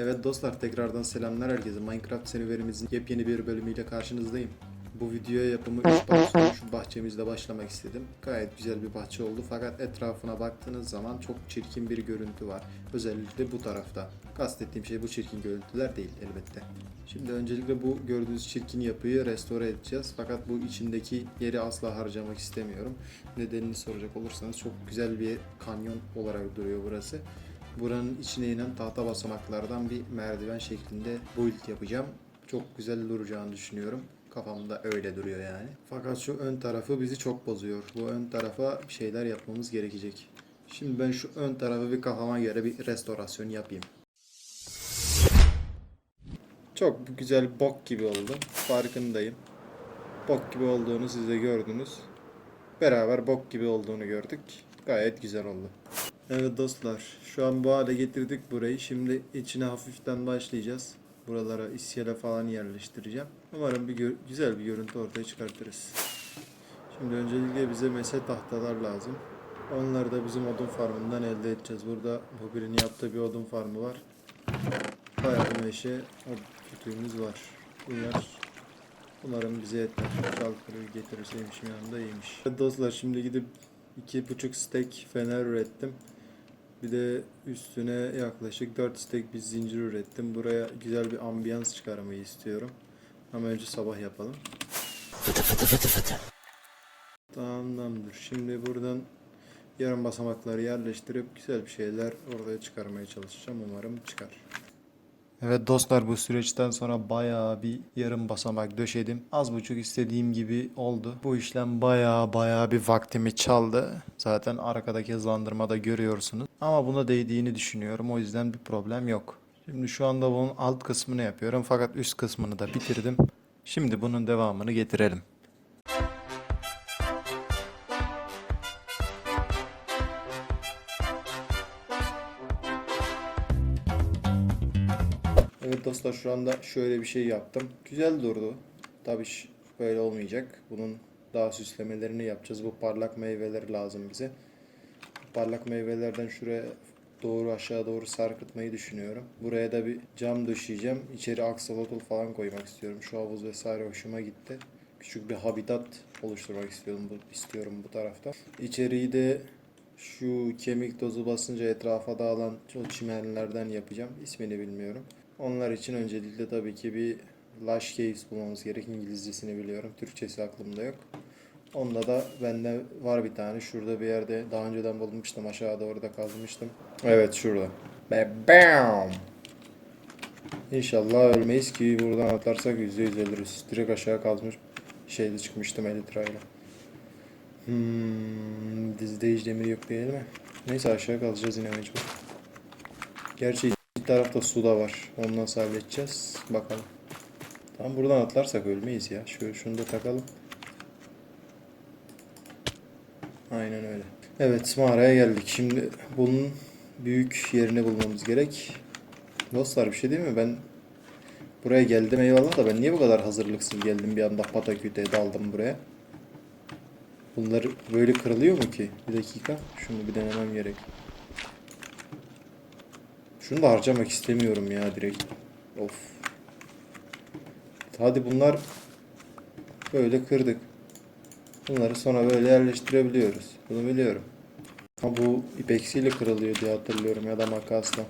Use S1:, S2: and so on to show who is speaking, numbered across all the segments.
S1: Evet dostlar tekrardan selamlar herkese. Minecraft serüvenimizin yepyeni bir bölümüyle karşınızdayım. Bu videoya yapımı 3 part sonra şu bahçemizde başlamak istedim. Gayet güzel bir bahçe oldu fakat etrafına baktığınız zaman çok çirkin bir görüntü var. Özellikle bu tarafta. Kastettiğim şey bu çirkin görüntüler değil elbette. Şimdi öncelikle bu gördüğünüz çirkin yapıyı restore edeceğiz. Fakat bu içindeki yeri asla harcamak istemiyorum. Nedenini soracak olursanız çok güzel bir kanyon olarak duruyor burası. Buranın içine inen tahta basamaklardan bir merdiven şeklinde build yapacağım. Çok güzel duracağını düşünüyorum. Kafamda öyle duruyor yani. Fakat şu ön tarafı bizi çok bozuyor. Bu ön tarafa bir şeyler yapmamız gerekecek. Şimdi ben şu ön tarafı bir kafama göre bir restorasyon yapayım. Çok güzel bok gibi oldu. Farkındayım. Bok gibi olduğunu siz de gördünüz. Beraber bok gibi olduğunu gördük. Gayet güzel oldu. Evet dostlar, şu an bu hale getirdik burayı. Şimdi içine hafiften başlayacağız. Buralara iskele falan yerleştireceğim. Umarım bir güzel bir görüntü ortaya çıkartırız. Şimdi öncelikle bize mese tahtalar lazım. Onları da bizim odun farmından elde edeceğiz. Burada bu birinin yaptığı bir odun farmı var. Bayağı bir meşe kütüğümüz var. Bunlar umarım bize yeter. Çalkırı getirirseymişim yanında iyiymiş. Evet dostlar şimdi gidip iki buçuk stek fener ürettim. Bir de üstüne yaklaşık 4 stek bir zincir ürettim. Buraya güzel bir ambiyans çıkarmayı istiyorum. Ama önce sabah yapalım. Tamamdır. Şimdi buradan yarım basamakları yerleştirip güzel bir şeyler ortaya çıkarmaya çalışacağım. Umarım çıkar. Evet dostlar bu süreçten sonra bayağı bir yarım basamak döşedim. Az buçuk istediğim gibi oldu. Bu işlem bayağı bayağı bir vaktimi çaldı. Zaten arkadaki hızlandırmada görüyorsunuz. Ama buna değdiğini düşünüyorum. O yüzden bir problem yok. Şimdi şu anda bunun alt kısmını yapıyorum. Fakat üst kısmını da bitirdim. Şimdi bunun devamını getirelim. Dostlar şu anda şöyle bir şey yaptım. Güzel durdu. Tabii ş- böyle olmayacak. Bunun daha süslemelerini yapacağız. Bu parlak meyveleri lazım bize. Parlak meyvelerden şuraya doğru aşağı doğru sarkıtmayı düşünüyorum. Buraya da bir cam döşeyeceğim. İçeri aksolotl falan koymak istiyorum. Şu havuz vesaire hoşuma gitti. Küçük bir habitat oluşturmak istiyorum bu, istiyorum bu tarafta. İçeriği de şu kemik tozu basınca etrafa dağılan o çimenlerden yapacağım. İsmini bilmiyorum. Onlar için öncelikle tabii ki bir Lush Caves bulmamız gerek. İngilizcesini biliyorum. Türkçesi aklımda yok. Onda da bende var bir tane. Şurada bir yerde daha önceden bulmuştum. Aşağıda orada kazmıştım. Evet şurada. Ve bam! İnşallah ölmeyiz ki buradan atlarsak %100 ölürüz. Direkt aşağı kazmış şeyde çıkmıştım elitrayla. Hmm, dizide hiç demir yok değil mi? Neyse aşağı kazacağız yine mecbur. Gerçi tarafta su da var. Nasıl halledeceğiz? Bakalım. Tamam buradan atlarsak ölmeyiz ya. Şöyle şunu da takalım. Aynen öyle. Evet mağaraya geldik. Şimdi bunun büyük yerini bulmamız gerek. Dostlar bir şey değil mi? Ben buraya geldim eyvallah da ben niye bu kadar hazırlıksız geldim bir anda pataküte daldım buraya. Bunlar böyle kırılıyor mu ki? Bir dakika. Şunu bir denemem gerek. Şunu da harcamak istemiyorum ya direkt. Of. Hadi bunlar böyle kırdık. Bunları sonra böyle yerleştirebiliyoruz. Bunu biliyorum. Ha bu ipeksiyle kırılıyor diye hatırlıyorum ya da makasla.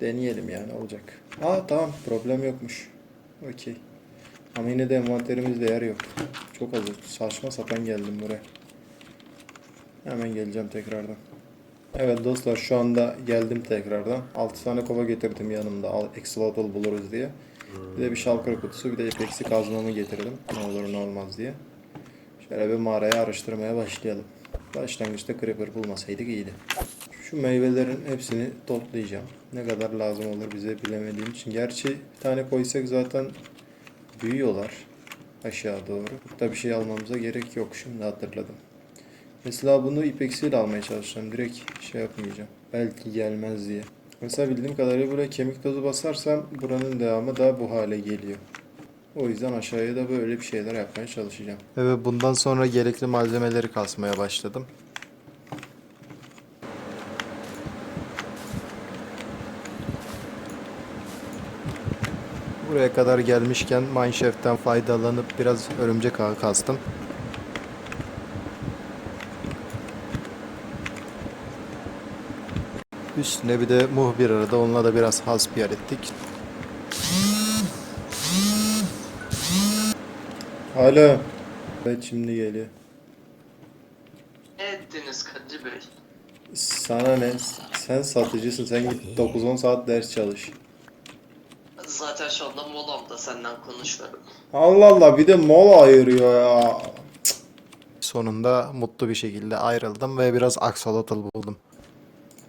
S1: Deneyelim yani olacak. Aa tamam problem yokmuş. Okey. Ama yine de envanterimizde yer yok. Çok az. Saçma sapan geldim buraya. Hemen geleceğim tekrardan. Evet dostlar şu anda geldim tekrardan. 6 tane kova getirdim yanımda. Al, Axolotl buluruz diye. Bir de bir şalkır kutusu bir de epeksi kazmamı getirdim. Ne olur ne olmaz diye. Şöyle bir mağarayı araştırmaya başlayalım. Başlangıçta creeper bulmasaydık iyiydi. Şu meyvelerin hepsini toplayacağım. Ne kadar lazım olur bize bilemediğim için. Gerçi bir tane koysak zaten büyüyorlar aşağı doğru. Burada bir şey almamıza gerek yok şimdi hatırladım. Mesela bunu ipeksiyle almaya çalışacağım. Direkt şey yapmayacağım. Belki gelmez diye. Mesela bildiğim kadarıyla buraya kemik tozu basarsam buranın devamı da bu hale geliyor. O yüzden aşağıya da böyle bir şeyler yapmaya çalışacağım. Evet bundan sonra gerekli malzemeleri kasmaya başladım. Buraya kadar gelmişken Mineshaft'ten faydalanıp biraz örümcek ağı kastım. Üstüne bir de muhbir arada onunla da biraz hasbihal ettik. Alo. Evet şimdi geliyor.
S2: Ne ettiniz Kadir Bey?
S1: Sana ne? Sen satıcısın. Sen git 9-10 saat ders çalış.
S2: Zaten şu anda molamda senden konuşmuyorum.
S1: Allah Allah bir de mola ayırıyor ya. Sonunda mutlu bir şekilde ayrıldım ve biraz aksolotl buldum.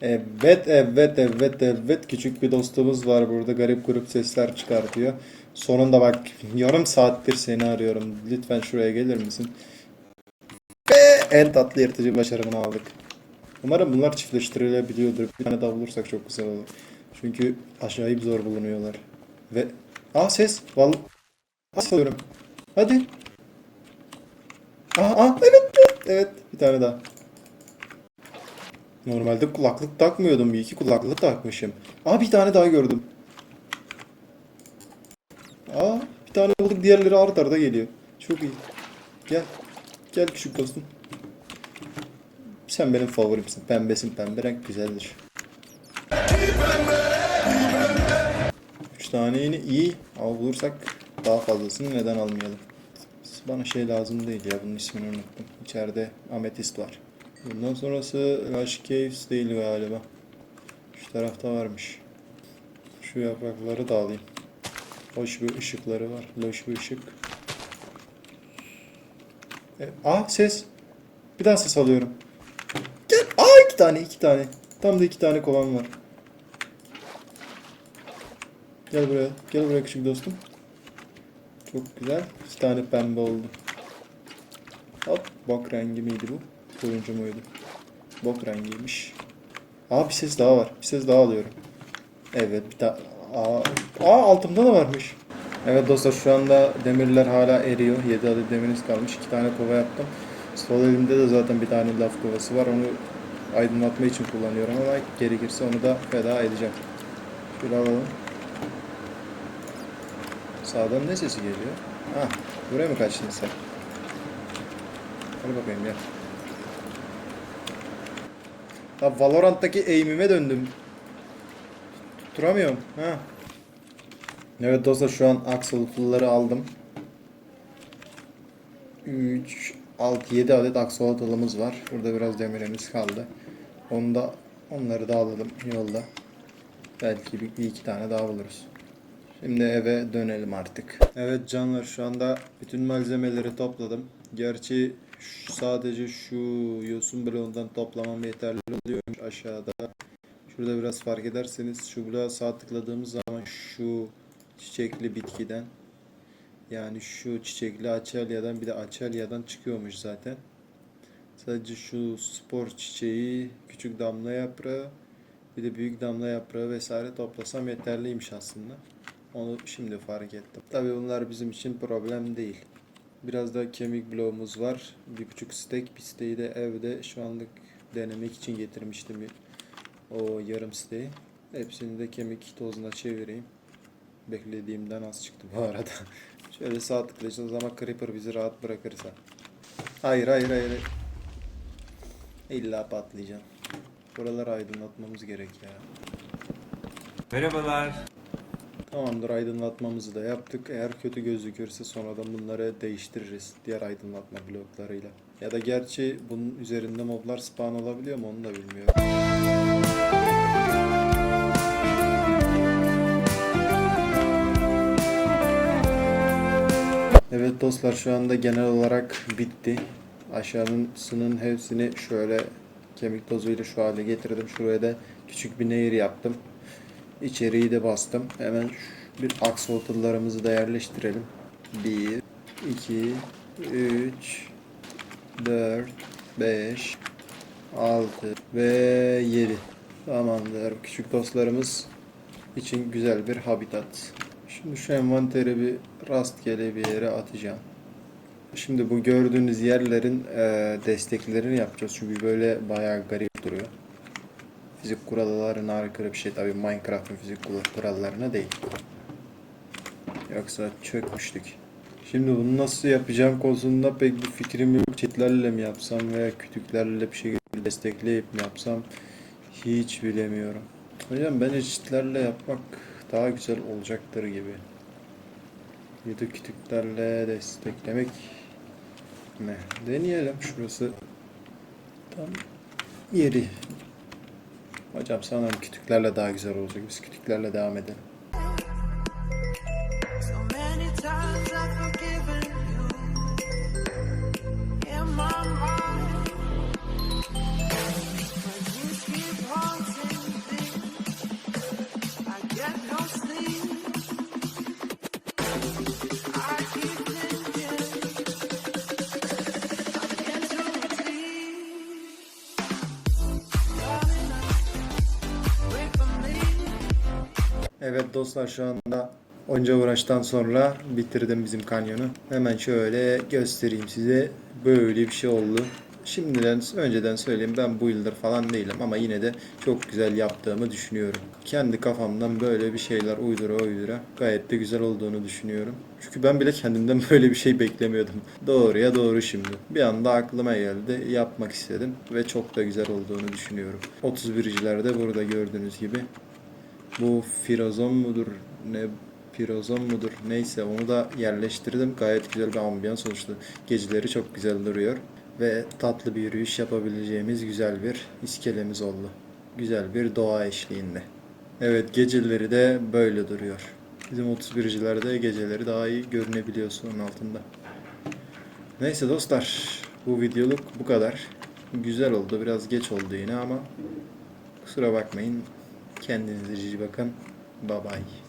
S1: Evet evet evet evet küçük bir dostumuz var burada garip grup sesler çıkartıyor. Sonunda bak yarım saattir seni arıyorum. Lütfen şuraya gelir misin? Ve en tatlı yırtıcı başarımını aldık. Umarım bunlar çiftleştirilebiliyordur. Bir tane daha bulursak çok güzel olur. Çünkü acayip zor bulunuyorlar. Ve... Aa ses! Vallahi... Nasıl alıyorum? Hadi. Aa, aa evet, evet, evet. Bir tane daha. Normalde kulaklık takmıyordum. Bir iki kulaklık takmışım. Aa bir tane daha gördüm. Aa bir tane bulduk. Diğerleri art arda geliyor. Çok iyi. Gel. Gel küçük dostum. Sen benim favorimsin. Pembesin pembe renk güzeldir. Üç tane yine iyi. Ama bulursak daha fazlasını neden almayalım. Bana şey lazım değil ya. Bunun ismini unuttum. İçeride ametist var. Bundan sonrası Lush Caves değil galiba. Şu tarafta varmış. Şu yaprakları da alayım. Hoş bir ışıkları var. Loş bir ışık. E, aa ses. Bir daha ses alıyorum. Gel. Aa iki tane iki tane. Tam da iki tane kovan var. Gel buraya. Gel buraya küçük dostum. Çok güzel. İki tane pembe oldu. Hop. Bok rengi miydi bu? Turuncu muydu? Bok rengiymiş. Aa bir ses daha var. Bir ses daha alıyorum. Evet bir tane. Aa, aa altımda da varmış. Evet dostlar şu anda demirler hala eriyor. 7 adet demirimiz kalmış. 2 tane kova yaptım. Sol elimde de zaten bir tane laf kovası var. Onu aydınlatma için kullanıyorum ama gerekirse onu da feda edeceğim. Şöyle alalım. Sağdan ne sesi geliyor? Ha, buraya mı kaçtın sen? Hadi bakayım gel. Ya Valorant'taki aim'ime döndüm. Tutturamıyorum. Ha. Evet dostlar şu an axolotl'ları aldım. 3, 6, 7 adet axolotl'ımız var. Burada biraz demirimiz kaldı. Onu da, onları da alalım yolda. Belki bir, bir iki tane daha buluruz. Şimdi eve dönelim artık. Evet canlar şu anda bütün malzemeleri topladım. Gerçi sadece şu yosun bloğundan toplamam yeterli oluyor aşağıda. Şurada biraz fark ederseniz şu bloğa sağ tıkladığımız zaman şu çiçekli bitkiden yani şu çiçekli açelyadan bir de açelyadan çıkıyormuş zaten. Sadece şu spor çiçeği, küçük damla yaprağı, bir de büyük damla yaprağı vesaire toplasam yeterliymiş aslında. Onu şimdi fark ettim. Tabii bunlar bizim için problem değil. Biraz da kemik bloğumuz var. Bir buçuk stek. Bir steği de evde şu anlık denemek için getirmiştim. O yarım steği. Hepsini de kemik tozuna çevireyim. Beklediğimden az çıktı bu arada. Şöyle sağ tıklayacağız ama Creeper bizi rahat bırakırsa. Hayır hayır hayır. İlla patlayacağım. Buraları aydınlatmamız gerek ya.
S3: Merhabalar.
S1: Tamamdır aydınlatmamızı da yaptık. Eğer kötü gözükürse sonradan bunları değiştiririz diğer aydınlatma bloklarıyla. Ya da gerçi bunun üzerinde moblar spawn olabiliyor mu onu da bilmiyorum. Evet dostlar şu anda genel olarak bitti. Aşağısının hepsini şöyle kemik tozuyla şu hale getirdim. Şuraya da küçük bir nehir yaptım. İçeriği de bastım. Hemen bir aksolotlarımızı da yerleştirelim. 1, 2, 3, 4, 5, 6 ve 7. Tamamdır. Küçük dostlarımız için güzel bir habitat. Şimdi şu envanteri bir rastgele bir yere atacağım. Şimdi bu gördüğünüz yerlerin eee, desteklerini yapacağız. Çünkü böyle bayağı garip duruyor. Fizik kurallarına aykırı bir şey tabii Minecraft'ın fizik kurallarına değil. Yoksa çökmüştük. Şimdi bunu nasıl yapacağım konusunda pek bir fikrim yok. Çitlerle mi yapsam veya kütüklerle bir şekilde destekleyip mi yapsam hiç bilemiyorum. Hocam bence çitlerle yapmak daha güzel olacaktır gibi. Ya kütüklerle desteklemek mi? Deneyelim. Şurası tam yeri. Hocam sanırım kütüklerle daha güzel olacak. Biz kütüklerle devam edelim. Evet dostlar şu anda onca uğraştan sonra bitirdim bizim kanyonu. Hemen şöyle göstereyim size. Böyle bir şey oldu. Şimdiden önceden söyleyeyim ben bu yıldır falan değilim ama yine de çok güzel yaptığımı düşünüyorum. Kendi kafamdan böyle bir şeyler uydura uydura gayet de güzel olduğunu düşünüyorum. Çünkü ben bile kendimden böyle bir şey beklemiyordum. Doğruya doğru şimdi. Bir anda aklıma geldi yapmak istedim ve çok da güzel olduğunu düşünüyorum. 31'cilerde burada gördüğünüz gibi bu firozon mudur ne pirozon mudur neyse onu da yerleştirdim. Gayet güzel bir ambiyans oluştu. Geceleri çok güzel duruyor ve tatlı bir yürüyüş yapabileceğimiz güzel bir iskelemiz oldu. Güzel bir doğa eşliğinde. Evet geceleri de böyle duruyor. Bizim 31'cilerde geceleri daha iyi görünebiliyor suyun altında. Neyse dostlar bu videoluk bu kadar. Güzel oldu biraz geç oldu yine ama kusura bakmayın. Kendinize iyi bakın. Bye bye.